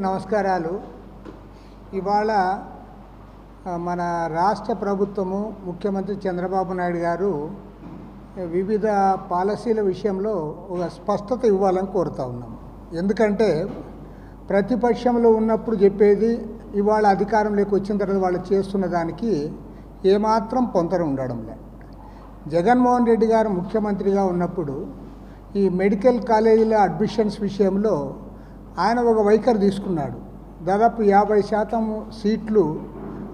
నమస్కారాలు. ఇవాళ మన రాష్ట్ర ప్రభుత్వము ముఖ్యమంత్రి చంద్రబాబు నాయుడు గారు వివిధ పాలసీల విషయంలో ఒక స్పష్టత ఇవ్వాలని కోరుతా ఉన్నాం. ఎందుకంటే ప్రతిపక్షంలో ఉన్నప్పుడు చెప్పేది ఇవాళ అధికారంలోకి వచ్చిన తర్వాత వాళ్ళు చేస్తున్న దానికి ఏమాత్రం పొంతన ఉండడంలే జగన్మోహన్ రెడ్డి గారు ముఖ్యమంత్రిగా ఉన్నప్పుడు ఈ మెడికల్ కాలేజీల అడ్మిషన్స్ విషయంలో ఆయన ఒక వైఖరి తీసుకున్నాడు. దాదాపు యాభై శాతం సీట్లు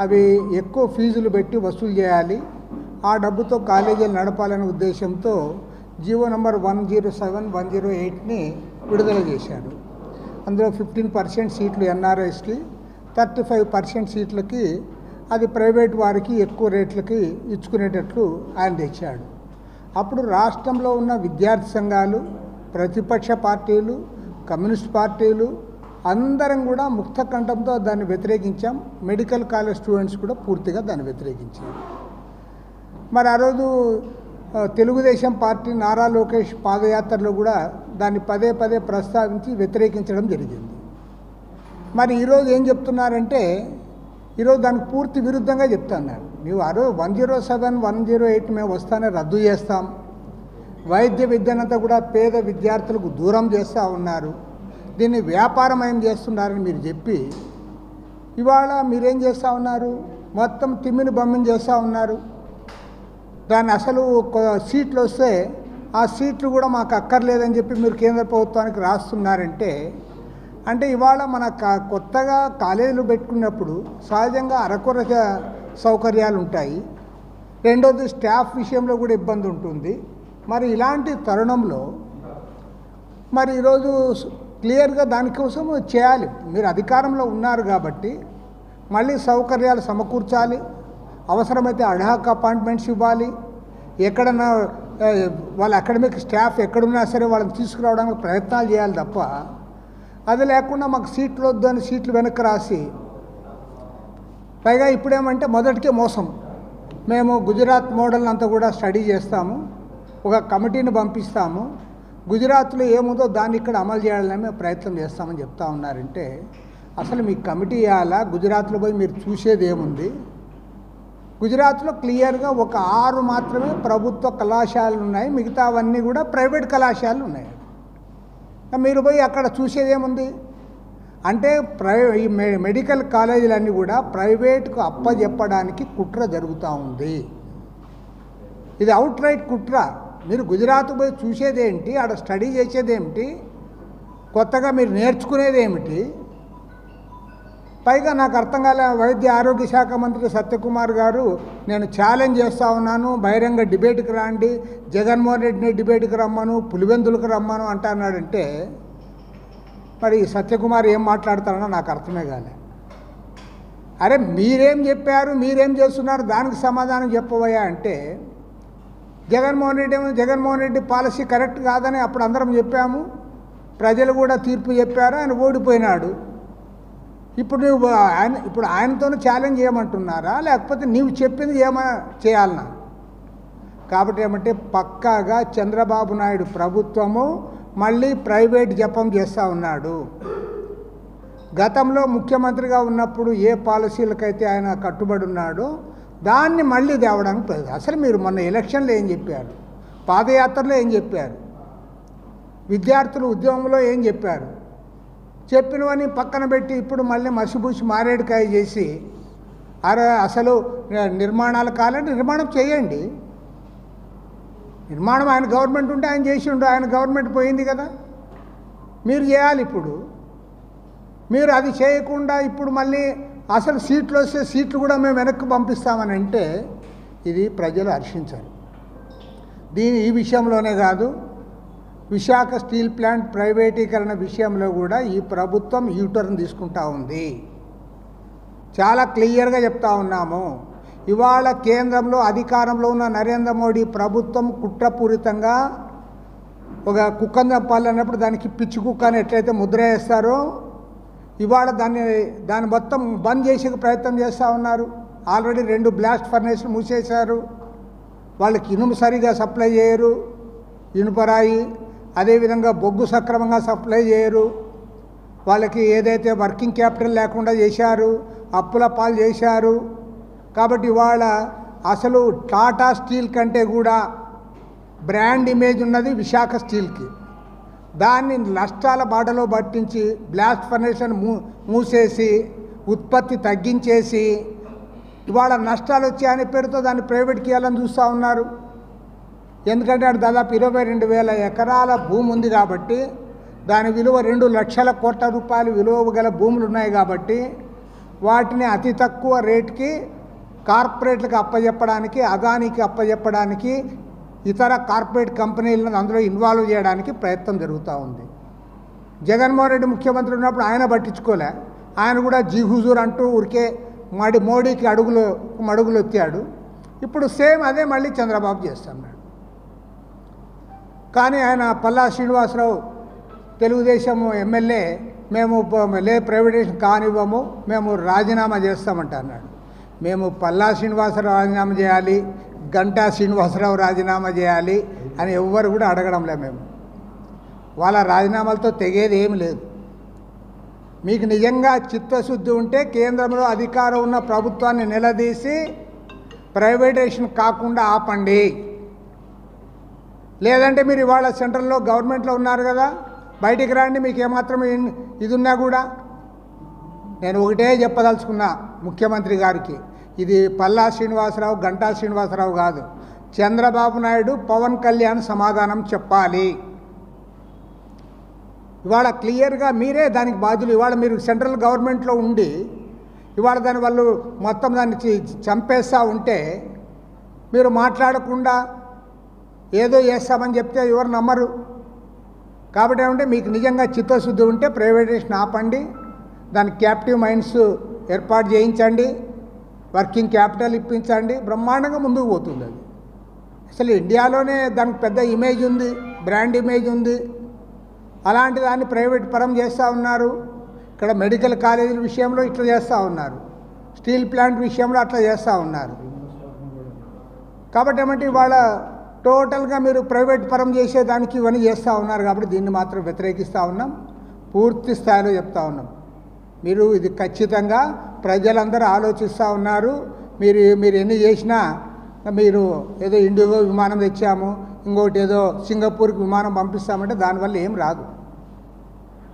అవి ఎక్కువ ఫీజులు పెట్టి వసూలు చేయాలి. ఆ డబ్బుతో కాలేజీలు నడపాలనే ఉద్దేశంతో GO number one zero seven one zero ఎయిట్ని విడుదల చేశాడు. అందులో ఫిఫ్టీన్ పర్సెంట్ సీట్లు ఎన్ఆర్ఐస్కి థర్టీ ఫైవ్ పర్సెంట్ సీట్లకి అది ప్రైవేట్ వారికి ఎక్కువ రేట్లకి ఇచ్చుకునేటట్లు ఆయన తెచ్చాడు. అప్పుడు రాష్ట్రంలో ఉన్న విద్యార్థి సంఘాలు ప్రతిపక్ష పార్టీలు కమ్యూనిస్ట్ పార్టీలు అందరం కూడా ముక్త కంఠంతో దాన్ని వ్యతిరేకించాం. మెడికల్ కాలేజ్ స్టూడెంట్స్ కూడా పూర్తిగా దాన్ని వ్యతిరేకించారు మరి ఆ రోజు తెలుగుదేశం పార్టీ నారా లోకేష్ పాదయాత్రలో కూడా దాన్ని పదే పదే ప్రస్తావించి వ్యతిరేకించడం జరిగింది. మరి ఈరోజు ఏం చెప్తున్నారంటే ఈరోజు దానికి పూర్తి విరుద్ధంగా చెప్తున్నారు. నువ్వు ఆ రోజు one zero seven one zero eight మేము వస్తానే రద్దు చేస్తాం. వైద్య విద్యనంతా కూడా పేద విద్యార్థులకు దూరం చేస్తూ ఉన్నారు. దీన్ని వ్యాపారమయం చేస్తున్నారని మీరు చెప్పి ఇవాళ మీరేం చేస్తూ ఉన్నారు? మొత్తం తిమ్మిని బమ్మిని చేస్తూ ఉన్నారు. దాన్ని అసలు సీట్లు వస్తే ఆ సీట్లు కూడా మాకు అక్కర్లేదని చెప్పి మీరు కేంద్ర ప్రభుత్వానికి రాస్తున్నారంటే అంటే ఇవాళ మన కొత్తగా కాలేజీలు పెట్టుకున్నప్పుడు సహజంగా అరకొర సౌకర్యాలు ఉంటాయి. రెండోది స్టాఫ్ విషయంలో కూడా ఇబ్బంది ఉంటుంది. మరి ఇలాంటి తరుణంలో మరి ఈరోజు క్లియర్గా దానికోసం చేయాలి. మీరు అధికారంలో ఉన్నారు కాబట్టి మళ్ళీ సౌకర్యాలు సమకూర్చాలి. అవసరమైతే అడ్హాక్ అపాయింట్మెంట్స్ ఇవ్వాలి. ఎక్కడన్నా వాళ్ళ అకాడమిక్ స్టాఫ్ ఎక్కడున్నా సరే వాళ్ళని తీసుకురావడానికి ప్రయత్నాలు చేయాలి తప్ప అది లేకుండా మాకు సీట్లు వద్దు అని సీట్లు వెనక్కి రాసి పైగా ఇప్పుడేమంటే మొదటికే మోసం. మేము గుజరాత్ మోడల్ అంతా కూడా స్టడీ చేస్తాము. ఒక కమిటీని పంపిస్తాము. గుజరాత్లో ఏముందో దాన్ని ఇక్కడ అమలు చేయాలని ప్రయత్నం చేస్తామని చెప్తా ఉన్నారంటే అసలు మీ కమిటీ ఇవ్వాలా? గుజరాత్లో పోయి మీరు చూసేది ఏముంది? గుజరాత్లో క్లియర్గా ఒక ఆరు మాత్రమే ప్రభుత్వ కళాశాలలు ఉన్నాయి. మిగతావన్నీ కూడా ప్రైవేట్ కళాశాలలు ఉన్నాయి. మీరు పోయి అక్కడ చూసేది ఏముంది? అంటే ప్రై ఈ మె- మెడికల్ కాలేజీలన్నీ కూడా ప్రైవేట్కు అప్పజెప్పడానికి కుట్ర జరుగుతూ ఉంది. ఇది అవుట్ రైట్ కుట్ర. మీరు గుజరాత్ పోయి చూసేదేంటి? ఆడ స్టడీ చేసేదేమిటి కొత్తగా మీరు నేర్చుకునేది ఏమిటి పైగా నాకు అర్థం కాలే వైద్య ఆరోగ్య శాఖ మంత్రి సత్యకుమార్ గారు నేను ఛాలెంజ్ చేస్తూ ఉన్నాను బహిరంగ డిబేట్కి రాండి జగన్మోహన్ రెడ్డిని డిబేట్కి రమ్మను పులివెందులకు రమ్మను అంటున్నాడంటే మరి సత్యకుమార్ ఏం మాట్లాడతారనో నాకు అర్థమే కాలే. అరే మీరేం చెప్పారు మీరేం చేస్తున్నారు దానికి సమాధానం చెప్పబోయా అంటే జగన్మోహన్ రెడ్డి ఏమో జగన్మోహన్ రెడ్డి పాలసీ కరెక్ట్ కాదని అప్పుడు అందరం చెప్పాము. ప్రజలు కూడా తీర్పు చెప్పారు ఆయన ఓడిపోయినాడు. ఇప్పుడు నువ్వు ఆయన ఇప్పుడు ఆయనతోనే ఛాలెంజ్ చేయమంటున్నారా? లేకపోతే నీవు చెప్పింది ఏమా చేయాలన్నా కాబట్టి ఏమంటే పక్కాగా చంద్రబాబు నాయుడు ప్రభుత్వము మళ్ళీ ప్రైవేట్ జపం చేస్తూ ఉన్నాడు. గతంలో ముఖ్యమంత్రిగా ఉన్నప్పుడు ఏ పాలసీలకైతే ఆయన కట్టుబడి ఉన్నాడో దాన్ని మళ్ళీ తేవడానికి అసలు మీరు మొన్న ఎలక్షన్లో ఏం చెప్పారు? పాదయాత్రలో ఏం చెప్పారు? విద్యార్థులు ఉద్యమంలో ఏం చెప్పారు? చెప్పినవని పక్కన పెట్టి ఇప్పుడు మళ్ళీ మసిబూసి మారేడుకాయ చేసి అరే అసలు నిర్మాణాలు కావాలంటే నిర్మాణం చేయండి. నిర్మాణం ఆయన గవర్నమెంట్ ఉంటే ఆయన చేసిండు ఆయన గవర్నమెంట్ పోయింది కదా. మీరు చేయాలి ఇప్పుడు. మీరు అది చేయకుండా ఇప్పుడు మళ్ళీ అసలు సీట్లు వస్తే సీట్లు కూడా మేము వెనక్కి పంపిస్తామని అంటే ఇది ప్రజలు హర్షించారు. దీని ఈ విషయంలోనే కాదు విశాఖ స్టీల్ ప్లాంట్ ప్రైవేటీకరణ విషయంలో కూడా ఈ ప్రభుత్వం యూటర్న్ తీసుకుంటా ఉంది. చాలా క్లియర్గా చెప్తా ఉన్నాము. ఇవాళ కేంద్రంలో అధికారంలో ఉన్న నరేంద్ర మోడీ ప్రభుత్వం కుట్రపూరితంగా ఒక కుక్కందం పాలన్నప్పుడు అన్నప్పుడు దానికి పిచ్చి కుక్క అని ఎట్లయితే ముద్ర వేస్తారో ఇవాళ దాన్ని దాన్ని మొత్తం బంద్ చేసే ప్రయత్నం చేస్తూ ఉన్నారు. ఆల్రెడీ రెండు బ్లాస్ట్ ఫర్నేస్లు మూసేశారు. వాళ్ళకి ఇనుము సరిగా సప్లై చేయరు. ఇనుపరాయి అదేవిధంగా బొగ్గు సక్రమంగా సప్లై చేయరు. వాళ్ళకి ఏదైతే వర్కింగ్ క్యాపిటల్ లేకుండా చేశారు అప్పుల పాలు చేశారు. కాబట్టి ఇవాళ అసలు టాటా స్టీల్ కంటే కూడా బ్రాండ్ ఇమేజ్ ఉన్నది విశాఖ స్టీల్కి. దాన్ని నష్టాల బాటలో పట్టించి బ్లాస్ట్ ఫర్నేషన్ మూ మూసేసి ఉత్పత్తి తగ్గించేసి ఇవాళ నష్టాలు వచ్చాయనే పేరుతో దాన్ని ప్రైవేట్కి ఇవ్వాలని చూస్తూ ఉన్నారు. ఎందుకంటే అది దాదాపు ఇరవై రెండు వేల ఎకరాల భూమి ఉంది కాబట్టి దాని విలువ రెండు లక్షల కోట్ల రూపాయలు విలువ గల భూములు ఉన్నాయి కాబట్టి వాటిని అతి తక్కువ రేటుకి కార్పొరేట్లకు అప్పజెప్పడానికి అదానికి అప్పజెప్పడానికి ఇతర కార్పొరేట్ కంపెనీలను అందులో ఇన్వాల్వ్ చేయడానికి ప్రయత్నం జరుగుతూ ఉంది. జగన్మోహన్ రెడ్డి ముఖ్యమంత్రి ఉన్నప్పుడు ఆయన పట్టించుకోలే. ఆయన కూడా జీ హుజూర్ అంటూ ఊరికే మడి మోడీకి అడుగులు మడుగులు ఎత్తాడు. ఇప్పుడు సేమ్ అదే మళ్ళీ చంద్రబాబు చేస్తున్నాడు. కానీ ఆయన పల్లా శ్రీనివాసరావు తెలుగుదేశం ఎమ్మెల్యే మేము లే ప్రైవేటేషన్ కానివ్వము మేము రాజీనామా చేస్తామంట అన్నాడు. మేము పల్లా శ్రీనివాసరావు రాజీనామా చేయాలి గంటా శ్రీనివాసరావు రాజీనామా చేయాలి అని ఎవ్వరు కూడా అడగడంలే మేము. వాళ్ళ రాజీనామాలతో తెగేది ఏమి లేదు. మీకు నిజంగా చిత్తశుద్ధి ఉంటే కేంద్రంలో అధికారం ఉన్న ప్రభుత్వాన్ని నిలదీసి ప్రైవేటేషన్ కాకుండా ఆపండి. లేదంటే మీరు ఇవాళ సెంట్రల్లో గవర్నమెంట్లో ఉన్నారు కదా బయటికి రండి మీకు ఏమాత్రం ఇన్- ఇది ఉన్నా కూడా. నేను ఒకటే చెప్పదలుచుకున్నా ముఖ్యమంత్రి గారికి. ఇది పల్లా శ్రీనివాసరావు గంటా శ్రీనివాసరావు కాదు. చంద్రబాబు నాయుడు పవన్ కళ్యాణ్ సమాధానం చెప్పాలి. ఇవాళ క్లియర్గా మీరే దానికి బాధ్యులు. ఇవాళ మీరు సెంట్రల్ గవర్నమెంట్లో ఉండి ఇవాళ దాని వాళ్ళు మొత్తం దాన్ని చంపేస్తూ ఉంటే మీరు మాట్లాడకుండా ఏదో చేస్తామని చెప్తే ఎవరు నమ్మరు. కాబట్టి ఏమంటే మీకు నిజంగా చిత్తశుద్ధి ఉంటే ప్రైవేటేషన్ ఆపండి. దాని క్యాప్టివ్ మైండ్స్ ఏర్పాటు చేయించండి. వర్కింగ్ క్యాపిటల్ ఇప్పించండి. బ్రహ్మాండంగా ముందుకు పోతుంది అది. అసలు ఇండియాలోనే దానికి పెద్ద ఇమేజ్ ఉంది బ్రాండ్ ఇమేజ్ ఉంది. అలాంటి దాన్ని ప్రైవేట్ పరం చేస్తూ ఉన్నారు. ఇక్కడ మెడికల్ కాలేజీల విషయంలో ఇట్లా చేస్తూ ఉన్నారు. స్టీల్ ప్లాంట్ విషయంలో అట్లా చేస్తూ ఉన్నారు. కాబట్టి ఏమంటే ఇవాళ టోటల్గా మీరు ప్రైవేట్ పరం చేసేదానికి ఇవన్నీ చేస్తూ ఉన్నారు కాబట్టి దీన్ని మాత్రం వ్యతిరేకిస్తూ ఉన్నాం. పూర్తి స్థాయిలో చెప్తా ఉన్నాం. మీరు ఇది ఖచ్చితంగా ప్రజలందరూ ఆలోచిస్తూ ఉన్నారు. మీరు మీరు ఎన్ని చేసినా మీరు ఏదో ఇండిగో విమానం తెచ్చాము ఇంకోటి ఏదో సింగపూర్కి విమానం పంపిస్తామంటే దానివల్ల ఏం రాదు.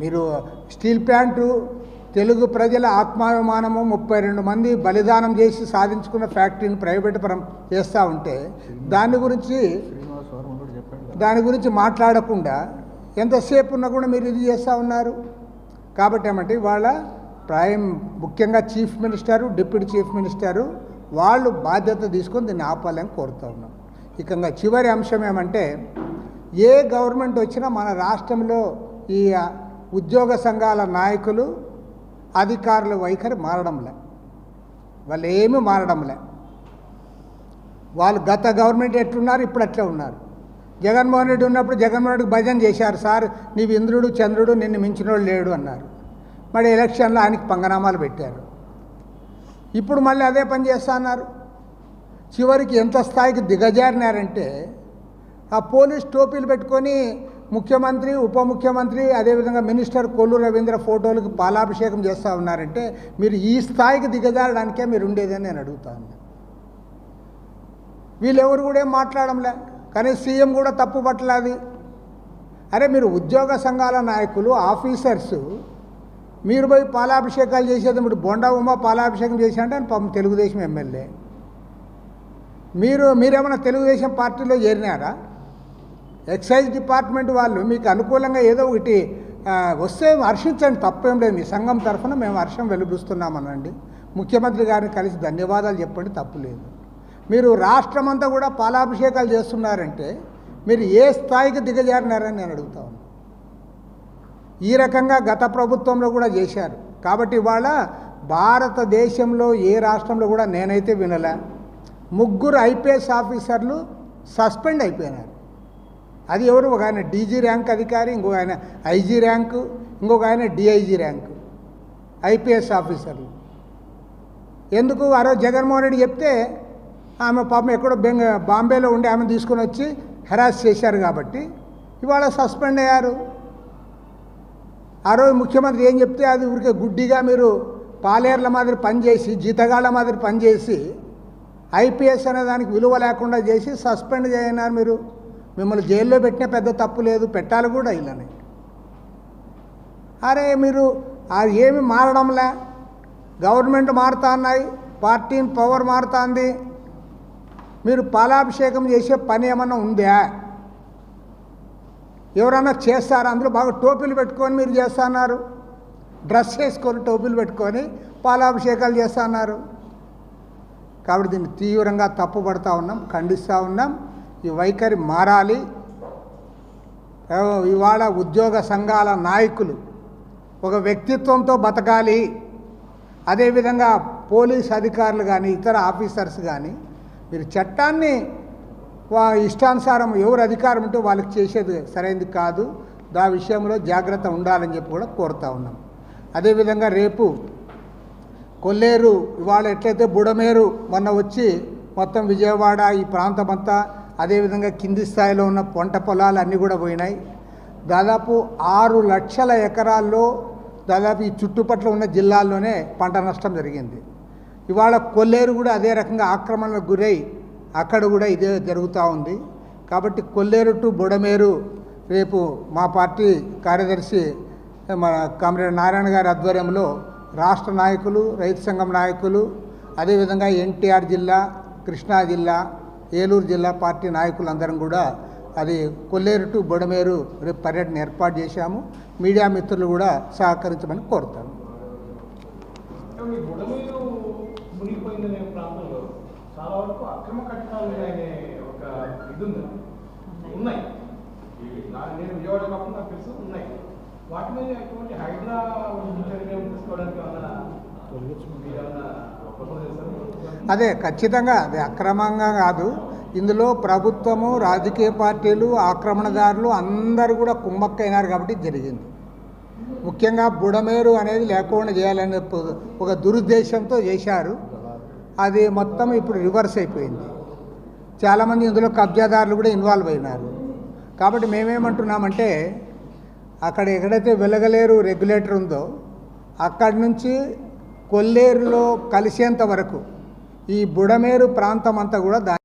మీరు స్టీల్ ప్లాంటు తెలుగు ప్రజల ఆత్మాభిమానము ముప్పై రెండు మంది బలిదానం చేసి సాధించుకున్న ఫ్యాక్టరీని ప్రైవేట్ పరం చేస్తూ ఉంటే దాని గురించి. దాని గురించి మాట్లాడకుండా ఎంతసేపు ఉన్నా కూడా మీరు ఇది చేస్తూ ఉన్నారు. కాబట్టి ఏమంటే ఇవాళ ప్రైమ్ ముఖ్యంగా chief minister deputy chief minister వాళ్ళు బాధ్యత తీసుకొని దీన్ని ఆపాలని కోరుతూ ఉన్నాం. ఇకంగా చివరి అంశం ఏమంటే ఏ గవర్నమెంట్ వచ్చినా మన రాష్ట్రంలో ఈ ఉద్యోగ సంఘాల నాయకులు అధికారుల వైఖరి మారడంలే. వాళ్ళు ఏమీ మారడంలే. వాళ్ళు గత గవర్నమెంట్ ఎట్లున్నారు ఇప్పుడు అట్లే ఉన్నారు. జగన్మోహన్ రెడ్డి ఉన్నప్పుడు జగన్మోహన్ రెడ్డికి భజన చేశారు సార్ నీవు ఇంద్రుడు చంద్రుడు నిన్ను మించినోడు లేడు అన్నారు. మరి ఎలక్షన్లో ఆయనకి పంగనామాలు పెట్టారు. ఇప్పుడు మళ్ళీ అదే పని చేస్తా అన్నారు. చివరికి ఎంత స్థాయికి దిగజారినారంటే ఆ పోలీస్ టోపీలు పెట్టుకొని ముఖ్యమంత్రి ఉప ముఖ్యమంత్రి అదేవిధంగా మినిస్టర్ కొల్లు రవీంద్ర ఫోటోలకు పాలాభిషేకం చేస్తూ ఉన్నారంటే మీరు ఈ స్థాయికి దిగజారడానికే మీరు ఉండేదని నేను అడుగుతాను వీళ్ళెవరు కూడా ఏం మాట్లాడంలే. కానీ సీఎం కూడా తప్పు పట్టలేదు. అరే మీరు ఉద్యోగ సంఘాల నాయకులు ఆఫీసర్స్ మీరు పోయి పాలాభిషేకాలు చేసేది ఇప్పుడు బొండా ఉమ్మ పాలాభిషేకం చేశాడంటే అని పాపం తెలుగుదేశం ఎమ్మెల్యే. మీరు మీరేమైనా తెలుగుదేశం పార్టీలో చేరినారా? ఎక్సైజ్ డిపార్ట్మెంట్ వాళ్ళు మీకు అనుకూలంగా ఏదో ఒకటి వస్తే హర్షించండి తప్పేం లేదు. మీ సంఘం తరఫున మేము హర్షం వెలుబుస్తున్నామనండి ముఖ్యమంత్రి గారిని కలిసి ధన్యవాదాలు చెప్పండి తప్పు లేదు. మీరు రాష్ట్రమంతా కూడా పాలాభిషేకాలు చేస్తున్నారంటే మీరు ఏ స్థాయికి దిగజారినారని నేను అడుగుతా ఉన్నాను ఈ రకంగా గత ప్రభుత్వంలో కూడా చేశారు. కాబట్టి ఇవాళ భారతదేశంలో ఏ రాష్ట్రంలో కూడా నేనైతే వినలే. ముగ్గురు ఐపీఎస్ ఆఫీసర్లు సస్పెండ్ అయిపోయినారు. అది ఎవరు? ఒక ఆయన డీజీ ర్యాంక్ అధికారి ఇంకొక ఆయన ఐజీ ర్యాంకు ఇంకొక ఆయన డిఐజీ ర్యాంకు. ఐపీఎస్ ఆఫీసర్లు. ఎందుకు? ఆ రోజు జగన్మోహన్ రెడ్డి చెప్తే ఆమె పాపం ఎక్కడో బెంగ బాంబేలో ఉండి ఆమె తీసుకొని వచ్చి హెరాస్ చేశారు కాబట్టి ఇవాళ సస్పెండ్ అయ్యారు. ఆ రోజు ముఖ్యమంత్రి ఏం చెప్తే అది ఊరికే గుడ్డిగా మీరు పాలేర్ల మాదిరి పనిచేసి జీతగాళ్ళ మాదిరి పనిచేసి ఐపీఎస్ అనే దానికి విలువ లేకుండా చేసి సస్పెండ్ చేయన్నారు మీరు. మిమ్మల్ని జైల్లో పెట్టిన పెద్ద తప్పు లేదు పెట్టాలి కూడా ఇలానే. అరే మీరు అది ఏమి మారడంలే. గవర్నమెంట్ మారుతా ఉన్నాయి పార్టీ పవర్ మారుతుంది. మీరు పాలాభిషేకం చేసే పని ఏమన్నా ఉందా? ఎవరన్నా చేస్తారా? అందులో బాగా టోపీలు పెట్టుకొని మీరు చేస్తున్నారు. డ్రెస్ వేసుకొని టోపీలు పెట్టుకొని పాలాభిషేకాలు చేస్తున్నారు. కాబట్టి దీన్ని తీవ్రంగా తప్పుపడతా ఉన్నాం ఖండిస్తూ ఉన్నాం. ఈ వైఖరి మారాలి. ఇవాళ ఉద్యోగ సంఘాల నాయకులు ఒక వ్యక్తిత్వంతో బతకాలి. అదేవిధంగా పోలీస్ అధికారులు కానీ ఇతర ఆఫీసర్స్ కానీ మీరు చట్టాన్ని వా ఇష్టానుసారం ఎవరు అధికారం ఉంటే వాళ్ళకి చేసేది సరైనది కాదు. దా విషయంలో జాగ్రత్త ఉండాలని చెప్పి కూడా కోరుతా ఉన్నాం. అదేవిధంగా రేపు కొల్లేరు ఇవాళ ఎట్లయితే బుడమేరు మొన్న వచ్చి మొత్తం విజయవాడ ఈ ప్రాంతం అంతా అదేవిధంగా కింది స్థాయిలో ఉన్న పంట పొలాలు అన్నీ కూడా పోయినాయి. దాదాపు ఆరు లక్షల ఎకరాల్లో దాదాపు ఈ చుట్టుపట్ల ఉన్న జిల్లాల్లోనే పంట నష్టం జరిగింది. ఇవాళ కొల్లేరు కూడా అదే రకంగా ఆక్రమణలకు గురై అక్కడ కూడా ఇదే జరుగుతూ ఉంది. కాబట్టి కొల్లేరు టు బుడమేరు రేపు మా పార్టీ కార్యదర్శి మన కామరేడ్ నారాయణ గారి ఆధ్వర్యంలో రాష్ట్ర నాయకులు రైతు సంఘం నాయకులు అదేవిధంగా ఎన్టీఆర్ జిల్లా కృష్ణా జిల్లా ఏలూరు జిల్లా పార్టీ నాయకులందరం కూడా అది కొల్లేరు టు బుడమేరు రేపు పర్యటన ఏర్పాటు చేశాము. మీడియా మిత్రులు కూడా సహకరించమని కోరుతాను ఈ బుడమీరు మునిగిపోయిందనే ప్రాంతంలో చాలా వరకు అక్రమ కట్టడాలు ఉన్నాయనే ఒక ఇది ఉంది ఉన్నాయి. నేను విజయవాడ కాకుండా నాకు తెలుసు ఉన్నాయి. వాటి మీద ఎటువంటి హైడ్రా చర్యలు తీసుకోవడానికి? అదే ఖచ్చితంగా అది అక్రమంగా కాదు. ఇందులో ప్రభుత్వము రాజకీయ పార్టీలు ఆక్రమణదారులు అందరూ కూడా కుమ్మక్కైనారు కాబట్టి జరిగింది. ముఖ్యంగా బుడమేరు అనేది లేకుండా చేయాలనే ఒక దురుద్దేశంతో చేశారు. అది మొత్తం ఇప్పుడు రివర్స్ అయిపోయింది. చాలామంది ఇందులో కబ్జాదారులు కూడా ఇన్వాల్వ్ అయినారు. కాబట్టి మేమేమంటున్నామంటే అక్కడ ఎక్కడైతే వెలగలేరు రెగ్యులేటర్ ఉందో అక్కడి నుంచి కొల్లేరులో కలిసేంత వరకు ఈ బుడమేరు ప్రాంతం అంతా కూడా దాని